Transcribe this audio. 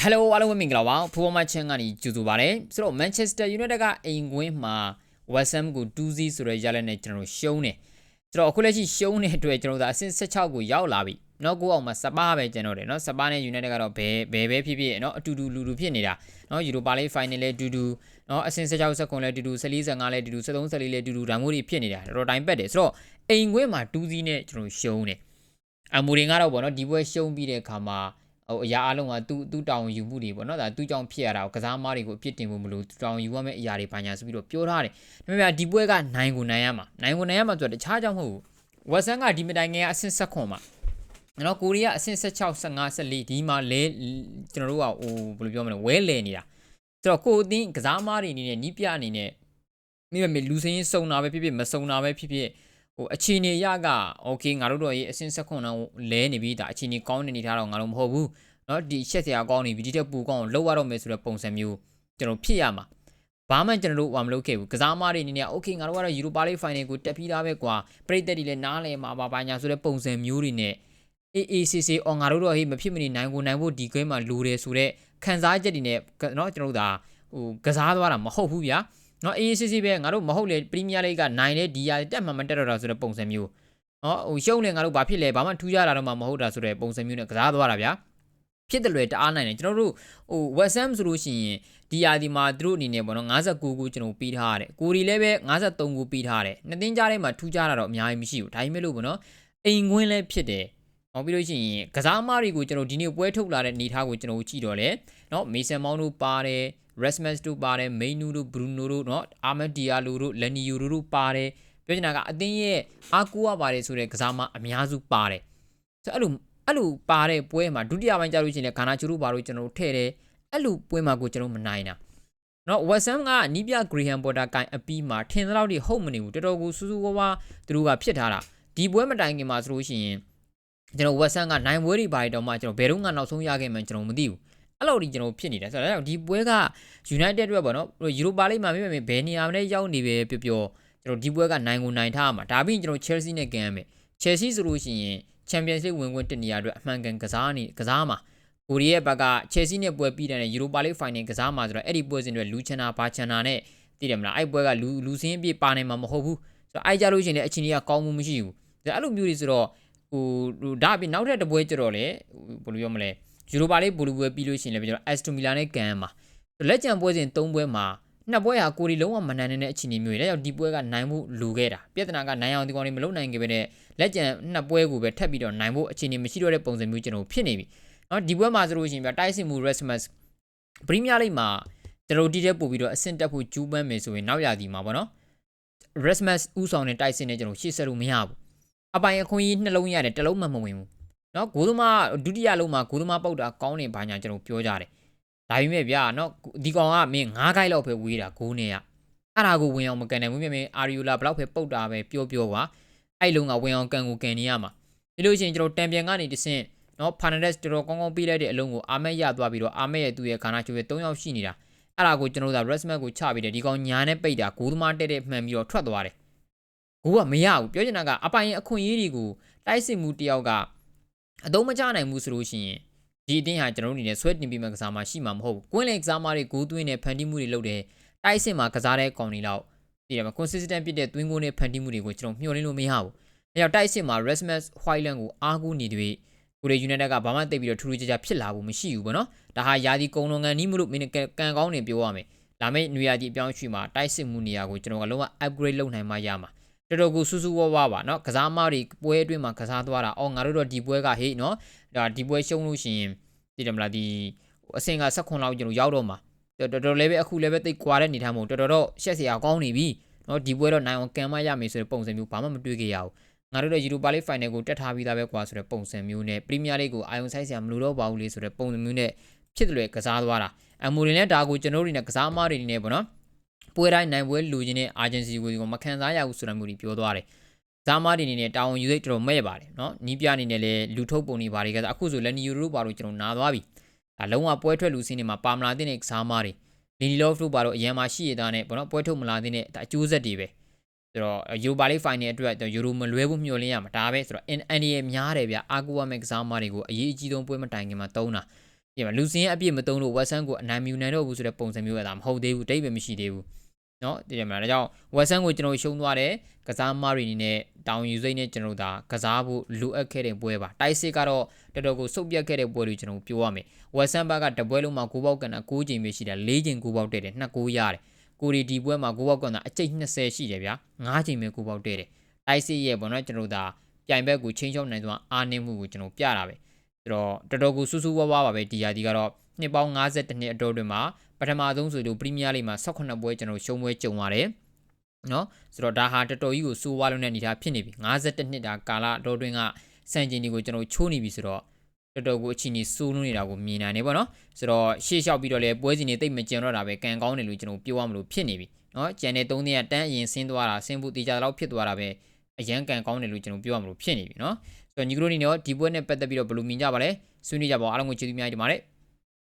ဟယ်လိုအားလုံးမင်္ဂလာပါဖူဘောမချင်းကနေကြိုဆိုပါရစေဆိုတော့ Manchester United ကအိမ်ကွင်းမှာ West Ham ကို2-0ဆိုတဲ့ရလဒ်နဲ့ကျွန်တော်ရှုံးတယ်ဆိုတော့အခုလက်ရှိရှုံးတဲ့အတွက်ကျွန်တော်တို့အဆင့်16ကိုရောက်လာပြီနော်ကိုအောင်မှာစပါးပဲကျွန်တော်တယ်နော်စပါးနဲ့ United ကတော့ဘယ်ဘယ်ပဲဖြစ်ဖြစ်နော်အတူတူလူလူဖြစ်နေတာနော် Europa League Final လဲအတူတူနော်အဆင့်16 second လဲအတူတူ14 15လဲအတူတူ13 14လဲအတူတူဓာတ်မိုးတွေဖြစ်နေတာတော်တော်တိုင်းပတ်တယ်ဆိုတော့အိမ်ကွင်းမှာ2-0နဲ့ကျွန်တော်ရှုံးတယ်အမူရင်ကတော့ဗောနော်ဒီပွဲရှုံးပြီးတဲ့အခါမှာ ဟိုအရာအလုံးကသူ့သူ့တောင်ယူမှုတွေပေါ့နော်ဒါသူ့ကြောင့်ဖြစ်ရတာကိုကစားမားတွေကိုအပြစ်တင်ဖို့မလို့သူတောင်ယူရမယ့်အရာတွေဘာညာဆိုပြီးတော့ပြောထားတယ်ဒါပေမဲ့ဒီပွဲကနိုင်ကိုနိုင်ရမှာနိုင်ကိုနိုင်ရမှာဆိုတော့တခြားကြောင့်မဟုတ်ဘူးဝက်ဆန်ကဒီမတိုင်ငယ်ကအဆင့်ဆက်ခွန်မှာနော်ကိုရီးယားအဆင့်16 15 14ဒီမှာလဲကျွန်တော်တို့ကဟိုဘယ်လိုပြောမလဲဝဲလဲနေတာဆိုတော့ကိုအသင်းကစားမားတွေအနေနဲ့နီးပြအနေနဲ့မိမမေလူစင်းစုံတာပဲဖြစ်ဖြစ်မစုံတာပဲဖြစ်ဖြစ် ဟိုအခြေအနေရကโอเคငါတို့တော့ရေးအဆင့်ဆက်ခွန်တော့လဲနေပြီဒါအခြေအနေကောင်းနေနေထားတော့ငါတို့မဟုတ်ဘူးเนาะဒီရှက်စရာကောင်းနေပြီဒီတက်ပူကောင်းလောက်ရတော့မယ်ဆိုတဲ့ပုံစံမျိုးကျွန်တော်ဖြစ်ရမှာဘာမှကျွန်တော်တို့ဟောမလုပ်ခဲ့ဘူးကစားမားတွေအနေနဲ့โอเคငါတို့ကတော့ Europa League Final ကိုတက်ပြီးသားပဲကွာပရိသတ်တွေလည်းနားလည်မှာပါပါညာဆိုတဲ့ပုံစံမျိုးတွေနဲ့ AACC အော်ငါတို့တော့ဟေးမဖြစ်မနေနိုင်ကိုနိုင်ဖို့ဒီဂိမ်းမှာလိုတယ်ဆိုတော့ခံစားချက်တွေနဲ့เนาะကျွန်တော်တို့ဒါဟိုကစားသွားတာမဟုတ်ဘူးဗျာ เนาะ AACC ပဲငါတို့မဟုတ်လေပရီးမီးယားလိဂ်ကနိုင်တဲ့ဒီယာတက်မှမတက်တော့တာဆိုတဲ့ပုံစံမျိုးเนาะဟိုရှုံးနေငါတို့ဘာဖြစ်လဲဘာမှထူးခြားတာတော့မှမဟုတ်တာဆိုတဲ့ပုံစံမျိုးနဲ့ကစားသွားတာဗျာဖြစ်တယ်လွယ်တအားနိုင်တယ်ကျွန်တော်တို့ဟို West Ham ဆိုလို့ရှိရင်ဒီယာဒီမှာသူတို့အနေနဲ့ပေါ့နော်59ကိုကျွန်တော်ပြီးထားရတယ်ကိုရီလည်းပဲ53ကိုပြီးထားတယ်နှစ်သိန်းကြားထဲမှာထူးခြားတာတော့အများကြီးမရှိဘူးဒါပေမဲ့လို့ပေါ့နော်အိမ်ကွင်းလည်းဖြစ်တယ်ဟောပြီးလို့ရှိရင်ကစားမားတွေကိုကျွန်တော်ဒီနေ့ပွဲထုတ်လာတဲ့အနေအထားကိုကျွန်တော်ကြည့်တော့လေเนาะမေဆန်မောင်းတို့ပါတယ် Rasmus တို့ပါတယ် Mainu တို့ Bruno တို့เนาะ Ahmed Diallo တို့ Leniyo တို့ပါတယ်ပြောချင်တာကအသင်းရဲ့အားကိုးရပါတယ်ဆိုတဲ့ကစားမအများစုပါတယ်ဆိုတော့အဲ့လိုအဲ့လိုပါတဲ့ပွဲမှာဒုတိယပိုင်းကျလို့ရှိရင်လည်းဂါနာချူတို့ဘာလို့ကျွန်တော်တို့ထည့်တယ်အဲ့လိုပွဲမှာကိုကျွန်တော်မနိုင်တာနော်ဝက်ဆမ်ကနီးပြဂရီဟန်ပေါ်တာကန်အပီးမှာထင်သလောက်ထိဟုတ်မနေဘူးတော်တော်ကိုစူးစူးဝါးဝါသူတို့ကဖြစ်ထားတာဒီပွဲမတိုင်ခင်မှာဆိုလို့ရှိရင်ကျွန်တော်ဝက်ဆမ်ကနိုင်ပွဲတွေပါတယ်တော့မှကျွန်တော်ဘယ်တော့မှနောက်ဆုံးရခဲ့မှန်းကျွန်တော်မသိဘူး အဲ့လိုဒီကျွန်တော်ဖြစ်နေတယ်ဆိုတော့ဒီပွဲက United အတွက်ပေါ့နော်ယူရိုပါလိမှာမြင်မြင်ဘယ်နေရာမှာလဲရောက်နေပဲပြောပြောကျွန်တော်ဒီပွဲကနိုင်ကိုနိုင်ထားမှာဒါပြီးရင်ကျွန်တော် Chelsea နဲ့ကန်ရမယ် Chelsea ဆိုလို့ရှိရင် Champions League ဝင်ခွင့်တနေရာအတွက်အမှန်ကန်ကစားနေကစားမှာကိုရီးယားဘက်က Chelsea နဲ့ပွဲပြီးတဲ့ Europa League Final ကစားမှာဆိုတော့အဲ့ဒီပွဲစဉ်တွေလူချန်နာဘာချန်နာနဲ့သိတယ်မလားအဲ့ပွဲကလူလူစင်းအပြည့်ပါနိုင်မှာမဟုတ်ဘူးဆိုတော့အဲ့ကြလို့ရှိရင်လည်းအချင်းကြီးကကောင်းမှုမရှိဘူးဒါအဲ့လိုမျိုးတွေဆိုတော့ဟိုဟိုဒါအပြင်နောက်ထပ်တစ်ပွဲကြတော့လေဘယ်လိုပြောမလဲ Europa League ဘူလူပွဲပြီးလို့ရှိရင်လည်းကျွန်တော် Aston Villa နဲ့ကန်မှာလက်ကျန်ပွဲစဉ်၃ပွဲမှာနှစ်ပွဲဟာကိုရီလုံးဝမနိုင်တဲ့အခြေအနေမျိုးတွေဒါကြောင့်ဒီပွဲကနိုင်မှုလူခဲ့တာပြဿနာကနိုင်အောင်ဒီကောင်တွေမလုံနိုင်ခဲ့ပဲနဲ့လက်ကျန်နှစ်ပွဲကိုပဲထပ်ပြီးတော့နိုင်ဖို့အခြေအနေမရှိတော့တဲ့ပုံစံမျိုးကျွန်တော်ဖြစ်နေပြီเนาะဒီပွဲမှာဆိုလို့ရှိရင်ပြတိုက်စစ်မှု Rasmus ပရီးမီးယားလိမှာကျွန်တော်ဒီတဲ့ပို့ပြီးတော့အဆင့်တက်ဖို့ကျူးပန်းမယ်ဆိုရင်နောက်ရသည်မှာပေါ့နော် Rasmus ဥဆောင်တဲ့တိုက်စစ်နဲ့ကျွန်တော်ရှေ့ဆက်လို့မရဘူးအပိုင်အခွင့်အရေးနှလုံးရတယ်တလုံးမှမဝင်ဘူး နော်ဂိုးသမားဒုတိယလုံးမှာဂိုးသမားပုတ်တာကောင်းနေဘာညာကျွန်တော်ပြောကြတယ်ဒါပေမဲ့ဗျာနော်ဒီကောင်ကမင်း9ခိုက်လောက်ပဲဝေးတာဂိုးနဲ့ကအဲ့ဒါကိုဝင်အောင်မကန်နိုင်ဘူးမြင်မြင်အာရီယူလာဘလောက်ပဲပုတ်တာပဲပြောပြောပါအဲ့လုံးကဝင်အောင်ကန်ကိုကန်နေရမှာဒီလိုရှိရင်ကျွန်တော်တံပြန်ကနေတဆင့်နော်ဖာနန်ဒက်စ်တော်တော်ကောင်းကောင်းပြေးလိုက်တဲ့အလုံးကိုအာမက်ရသွားပြီးတော့အာမက်ရဲ့သူ့ရဲ့ခါနာချိုးရဲ့၃ယောက်ရှိနေတာအဲ့ဒါကိုကျွန်တော်တို့က resmat ကိုချပြီးတယ်ဒီကောင်ညာနဲ့ပိတ်တာဂိုးသမားတက်တဲ့မှန်ပြီးတော့ထွက်သွားတယ်ဂိုးကမရဘူးပြောချင်တာကအပိုင်အခွင့်အရေးတွေကိုတိုက်စစ်မှုတယောက်က အသုံးမချနိုင်ဘူးဆိုလို့ရှိရင်ဒီအတင်းဟာကျွန်တော်တို့အနေနဲ့ဆွဲတင်ပြီးမှကစားမှရှိမှာမဟုတ်ဘူးကွင်းလေကစားမတွေဂိုးသွင်းနဲ့ဖန်တီးမှုတွေလုပ်တယ်တိုက်စစ်မှာကစားတဲ့ကောင်တွေလောက်ဒီမှာ consistent ဖြစ်တဲ့သွင်းကိုနဲ့ဖန်တီးမှုတွေကိုကျွန်တော်မျှော်လင့်လို့မရဘူးအဲကြောင့်တိုက်စစ်မှာ Rasmus Hoyland ကိုအားကိုးနေတွေ့ကိုရီ United ကဘာမှတိတ်ပြီးတော့ထူးထူးခြားခြားဖြစ်လာဖို့မရှိဘူးပေါ့နော်ဒါဟာယာဒီကုံလုံငန်းနီးမလို့မင်းကန်ကောင်းနေပြောရမယ်ဒါမဲ့နွေရာသီအပြောင်းအရွှေ့မှာတိုက်စစ်မှုနေရာကိုကျွန်တော်ကလုံးဝ upgrade လုပ်နိုင်မှရမှာ တော်တော်ကိုစူးစူးဝါးဝါးပါเนาะကစားမတွေပွဲအတွင်းမှာကစားသွားတာအော်ငါတို့တော့ဒီပွဲကဟေးเนาะဒါဒီပွဲရှုံးလို့ရှိရင်သိတယ်မလားဒီအဆင့်က16လောက်ကျွန်တော်ရောက်တော့မှာတော်တော်လည်းပဲအခုလည်းပဲတိတ်ကွာတဲ့အနေထားမဟုတ်တော်တော်တော့ရှက်စရာကောင်းနေပြီเนาะဒီပွဲတော့နိုင်အောင်ကန်မရမယ်ဆိုတဲ့ပုံစံမျိုးဘာမှမတွေ့ကြရဘူးငါတို့တော့ Europa League Final ကိုတက်ထားပြီးသားပဲကွာဆိုတဲ့ပုံစံမျိုးနဲ့ Premier League ကိုအာယုံဆိုင်စရာမလိုတော့ပါဘူးလေဆိုတဲ့ပုံစံမျိုးနဲ့ဖြစ်တယ်လေကစားသွားတာအမူရင်လည်းဒါကိုကျွန်တော်တို့တွေနဲ့ကစားမတွေနေပေါ့နော် ပွဲတိုင်းနိုင်ပွဲလူချင်းတဲ့ agency ကိုမခံစားရဘူးဆိုတာမျိုးကြီးပြောသွားတယ်။ဇာမားတွေအနေနဲ့တာဝန်ယူစိတ်တော်တော်မဲ့ပါတယ်နော်။နီးပြအနေနဲ့လည်းလူထုတ်ပုံတွေပါတယ်ကဲဆိုအခုဆိုလက်နီယူတို့ပါတော့ကျွန်တော်နာသွားပြီ။ဒါလုံးဝပွဲထွက်လူစင်းတွေမှာပါမလာတဲ့ဇာမားတွေလီနီလော့ဖ်တို့ပါတော့အရင်မှရှိရတာနဲ့ဘောနော်ပွဲထုတ်မလာတဲ့ဒါအကျိုးဆက်တွေပဲ။ဆိုတော့ယူပါလိဖိုင်နယ်အတွက်ယူရိုမလွဲဘူးမျှော်လင့်ရမှာဒါပဲဆိုတော့ NNA များတယ်ဗျအာကူဝမက်ကစားမားတွေကိုအရေးအကြီးဆုံးပွဲမတိုင်ခင်မှာတုံးတာပြန်လူစင်းရဲ့အပြစ်မတုံးလို့ဝက်ဆန်ကိုအနိုင်မြူနိုင်တော့ဘူးဆိုတဲ့ပုံစံမျိုးကဒါမဟုတ်သေးဘူးတိတ်ပဲမရှိသေးဘူး เนาะဒီမှာဒါကြောင့် Western ကိုကျွန်တော်ရှုံးသွားတယ်ကစားမတွေအနေနဲ့တောင်ယူစိတ်နဲ့ကျွန်တော်ဒါကစားဖို့လိုအပ်ခဲ့တဲ့ပွဲပါတိုက်စစ်ကတော့တော်တော်ကိုစုပ်ပြတ်ခဲ့တဲ့ပွဲတွေကျွန်တော်ပြောရမယ် Western ဘက်ကတပွဲလုံးမှာ9ပေါက်ကန9ချိန်ပဲရှိတယ်4ချိန်9ပေါက်တဲ့တယ်2 9ရတယ်ကိုရီဒီပွဲမှာ9ပေါက်ကနအကျိတ်20ရှိတယ်ဗျာ9ချိန်ပဲ9ပေါက်တဲ့တယ်တိုက်စစ်ရဲ့ပေါ့နော်ကျွန်တော်ဒါပြိုင်ဘက်ကိုချင်းချောင်းနိုင်သွားအားနည်းမှုကိုကျွန်တော်ပြတာပဲဆိုတော့တော်တော်ကိုစူးစူးဝါးဝါးပါပဲဒီယာဒီကတော့ နှစ်ပေါင်း52နှစ်အတော်တွင်မှာပထမဆုံးဆိုလို့ပရီးမီးယားလိမှာ18ပွဲကျွန်တော်ရှုံးပွဲကြုံရတယ်နော်ဆိုတော့ဒါဟာတော်တော်ကြီးကိုစိုးဝါးလုံးတဲ့အနေအထားဖြစ်နေပြီ52နှစ်တာကာလအတော်တွင်ကစံချိန်ဒီကိုကျွန်တော်ချိုးနေပြီဆိုတော့တော်တော်ကိုအချင်းကြီးစိုးလုံးနေတာကိုမြင်နိုင်နေပေါ့နော်ဆိုတော့ရှေ့လျှောက်ပြီးတော့လေပွဲစဉ်တွေတိတ်မကြံတော့တာပဲကံကောင်းတယ်လို့ကျွန်တော်ပြောရမလို့ဖြစ်နေပြီနော်ကျန်တဲ့3နှစ်ကတန်းအရင်ဆင်းသွားတာဆင်းဖို့တေချာတော့ဖြစ်သွားတာပဲအရန်ကံကောင်းတယ်လို့ကျွန်တော်ပြောရမလို့ဖြစ်နေပြီနော်ဆိုတော့ညီကတို့အနေနဲ့ဒီပွဲနဲ့ပတ်သက်ပြီးတော့ဘယ်လိုမြင်ကြပါလဲဆွေးနွေးကြပါဦးအားလုံးကိုကျေးဇူးများတင်ပါတယ်